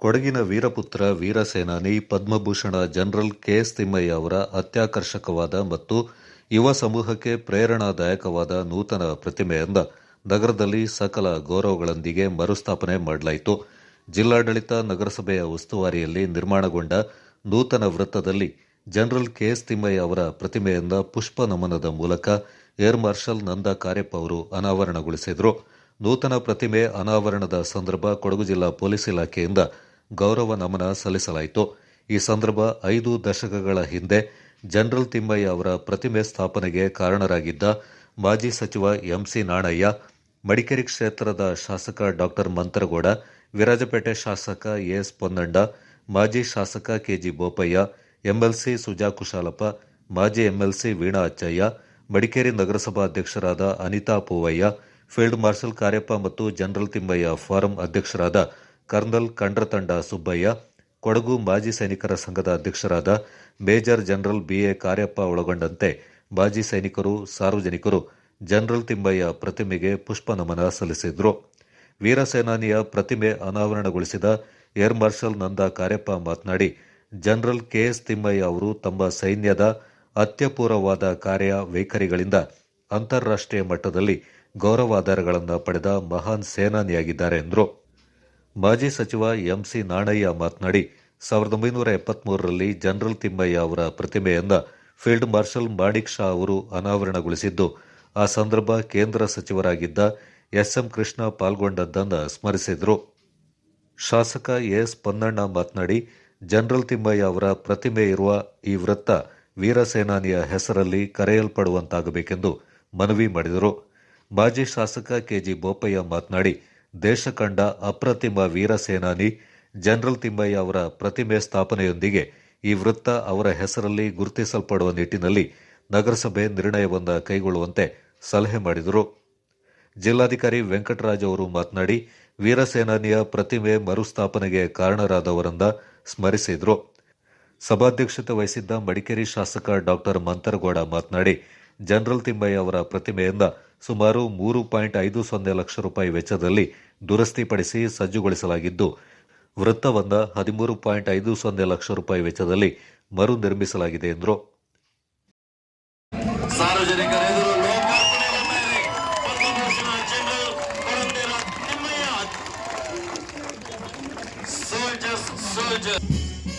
ಕೊಡಗಿನ ವೀರಪುತ್ರ ವೀರಸೇನಾನಿ Padma Bhushan general K S Thimmayya ಅವರ ಅತ್ಯಾಕರ್ಷಕವಾದ ಮತ್ತು ಯುವ ಸಮೂಹಕ್ಕೆ ಪ್ರೇರಣಾದಾಯಕವಾದ ನೂತನ ಪ್ರತಿಮೆಯಿಂದ ನಗರದಲ್ಲಿ ಸಕಲ ಗೌರವಗಳೊಂದಿಗೆ ಮರುಸ್ಥಾಪನೆ ಮಾಡಲಾಯಿತು. ಜಿಲ್ಲಾಡಳಿತ ನಗರಸಭೆಯ ಉಸ್ತುವಾರಿಯಲ್ಲಿ ನಿರ್ಮಾಣಗೊಂಡ ನೂತನ ವೃತ್ತದಲ್ಲಿ ಜನರಲ್ ಕೆಎಸ್ ತಿಮ್ಮಯ್ಯ ಅವರ ಪ್ರತಿಮೆಯಿಂದ ಪುಷ್ಪ ನಮನದ ಮೂಲಕ ಏರ್ ಮಾರ್ಷಲ್ ನಂದಾ ಕಾರ್ಯಪ್ಪ ಅವರು ಅನಾವರಣಗೊಳಿಸಿದರು. ನೂತನ ಪ್ರತಿಮೆ ಅನಾವರಣದ ಸಂದರ್ಭ ಕೊಡಗು ಜಿಲ್ಲಾ ಪೊಲೀಸ್ ಇಲಾಖೆಯಿಂದ ಗೌರವ ನಮನ ಸಲ್ಲಿಸಲಾಯಿತು. ಈ ಸಂದರ್ಭ ಐದು ದಶಕಗಳ ಹಿಂದೆ ಜನರಲ್ ತಿಮ್ಮಯ್ಯ ಅವರ ಪ್ರತಿಮೆ ಸ್ಥಾಪನೆಗೆ ಕಾರಣರಾಗಿದ್ದ ಮಾಜಿ ಸಚಿವ ಎಂಸಿ ನಾಣಯ್ಯ, ಮಡಿಕೇರಿ ಕ್ಷೇತ್ರದ ಶಾಸಕ ಡಾಕ್ಟರ್ ಮಂತರಗೌಡ, ವಿರಾಜಪೇಟೆ ಶಾಸಕ ಎಎಸ್ ಪೊನ್ನಂಡ, ಮಾಜಿ ಶಾಸಕ K G Bopaiah, MLC Suja Kushalappa, ಮಾಜಿ ಎಂಎಲ್ಸಿ ವೀಣಾ ಅಚ್ಚಯ್ಯ, ಮಡಿಕೇರಿ ನಗರಸಭಾ ಅಧ್ಯಕ್ಷರಾದ ಅನಿತಾ ಪೂವಯ್ಯ, ಫೀಲ್ಡ್ ಮಾರ್ಷಲ್ ಕಾರ್ಯಪ್ಪ ಮತ್ತು ಜನರಲ್ ತಿಮ್ಮಯ್ಯ ಫಾರಂ ಅಧ್ಯಕ್ಷರಾದ ಕರ್ನಲ್ ಕಂಡ್ರತಂಡ ಸುಬ್ಬಯ್ಯ, ಕೊಡಗು ಮಾಜಿ ಸೈನಿಕರ ಸಂಘದ ಅಧ್ಯಕ್ಷರಾದ ಮೇಜರ್ ಜನರಲ್ ಬಿಎ ಕಾರ್ಯಪ್ಪ ಒಳಗೊಂಡಂತೆ ಮಾಜಿ ಸೈನಿಕರು, ಸಾರ್ವಜನಿಕರು ಜನರಲ್ ತಿಮ್ಮಯ್ಯ ಪ್ರತಿಮೆಗೆ ಪುಷ್ಪ ನಮನ ಸಲ್ಲಿಸಿದ್ರು. ವೀರಸೇನಾನಿಯ ಪ್ರತಿಮೆ ಅನಾವರಣಗೊಳಿಸಿದ ಏರ್ ಮಾರ್ಷಲ್ ನಂದ ಕಾರ್ಯಪ್ಪ ಮಾತನಾಡಿ, ಜನರಲ್ ಕೆಎಸ್ ತಿಮ್ಮಯ್ಯ ಅವರು ತಮ್ಮ ಸೈನ್ಯದ ಅತ್ಯಪೂರ್ವವಾದ ಕಾರ್ಯ ವೈಖರಿಗಳಿಂದ ಅಂತಾರಾಷ್ಟ್ರೀಯ ಮಟ್ಟದಲ್ಲಿ ಗೌರವಾಧಾರಗಳನ್ನು ಪಡೆದ ಮಹಾನ್ ಸೇನಾನಿಯಾಗಿದ್ದಾರೆ ಎಂದರು. ಮಾಜಿ ಸಚಿವ ಎಂಸಿ ನಾಣಯ್ಯ ಮಾತನಾಡಿ, ಸಾವಿರದ ಒಂಬೈನೂರ ಎಪ್ಪತ್ಮೂರರಲ್ಲಿ ಜನರಲ್ ತಿಮ್ಮಯ್ಯ ಅವರ ಪ್ರತಿಮೆಯನ್ನು ಫೀಲ್ಡ್ ಮಾರ್ಷಲ್ ಮಾಣಿಕ್ ಶಾ ಅವರು ಅನಾವರಣಗೊಳಿಸಿದ್ದು, ಆ ಸಂದರ್ಭ ಕೇಂದ್ರ ಸಚಿವರಾಗಿದ್ದ ಎಸ್ಎಂ ಕೃಷ್ಣ ಪಾಲ್ಗೊಂಡದ್ದನ್ನು ಸ್ಮರಿಸಿದರು. ಶಾಸಕ ಎಸ್ ಪೊನ್ನಣ್ಣ ಮಾತನಾಡಿ, ಜನರಲ್ ತಿಮ್ಮಯ್ಯ ಅವರ ಪ್ರತಿಮೆ ಇರುವ ಈ ವೃತ್ತ ವೀರಸೇನಾನಿಯ ಹೆಸರಲ್ಲಿ ಕರೆಯಲ್ಪಡುವಂತಾಗಬೇಕೆಂದು ಮನವಿ ಮಾಡಿದರು. ಮಾಜಿ ಶಾಸಕ ಕೆಜಿ ಬೋಪಯ್ಯ ಮಾತನಾಡಿ ದೇಶ ಕಂಡ ಅಪ್ರತಿಮ ವೀರಸೇನಾನಿ ಜನರಲ್ ತಿಮ್ಮಯ್ಯ ಅವರ ಪ್ರತಿಮೆ ಸ್ಥಾಪನೆಯೊಂದಿಗೆ ಈ ವೃತ್ತ ಅವರ ಹೆಸರಲ್ಲಿ ಗುರುತಿಸಲ್ಪಡುವ ನಿಟ್ಟಿನಲ್ಲಿ ನಗರಸಭೆ ನಿರ್ಣಯವನ್ನು ಕೈಗೊಳ್ಳುವಂತೆ ಸಲಹೆ ಮಾಡಿದರು. ಜಿಲ್ಲಾಧಿಕಾರಿ ವೆಂಕಟರಾಜ್ ಅವರು ಮಾತನಾಡಿ, ವೀರಸೇನಾನಿಯ ಪ್ರತಿಮೆ ಮರುಸ್ಥಾಪನೆಗೆ ಕಾರಣರಾದವರನ್ನ ಸ್ಮರಿಸಿದರು. ಸಭಾಧ್ಯಕ್ಷತೆ ವಹಿಸಿದ್ದ ಮಡಿಕೇರಿ ಶಾಸಕ ಡಾಕ್ಟರ್ ಮಂತರಗೌಡ ಮಾತನಾಡಿ, ಜನರಲ್ ತಿಮ್ಮಯ್ಯ ಅವರ ಪ್ರತಿಮೆಯಿಂದ ಸುಮಾರು ಮೂರು ಪಾಯಿಂಟ್ ಐದು ಸೊನ್ನೆ ಲಕ್ಷ ರೂಪಾಯಿ ವೆಚ್ಚದಲ್ಲಿ ದುರಸ್ತಿಪಡಿಸಿ ಸಜ್ಜುಗೊಳಿಸಲಾಗಿದ್ದು ವೃತ್ತವನ್ನ ಹದಿಮೂರು ಪಾಯಿಂಟ್ ಐದು ಸೊನ್ನೆ ಲಕ್ಷ ರೂಪಾಯಿ ವೆಚ್ಚದಲ್ಲಿ ಮರು ನಿರ್ಮಿಸಲಾಗಿದೆ ಎಂದರು soldiers, ಎದುರು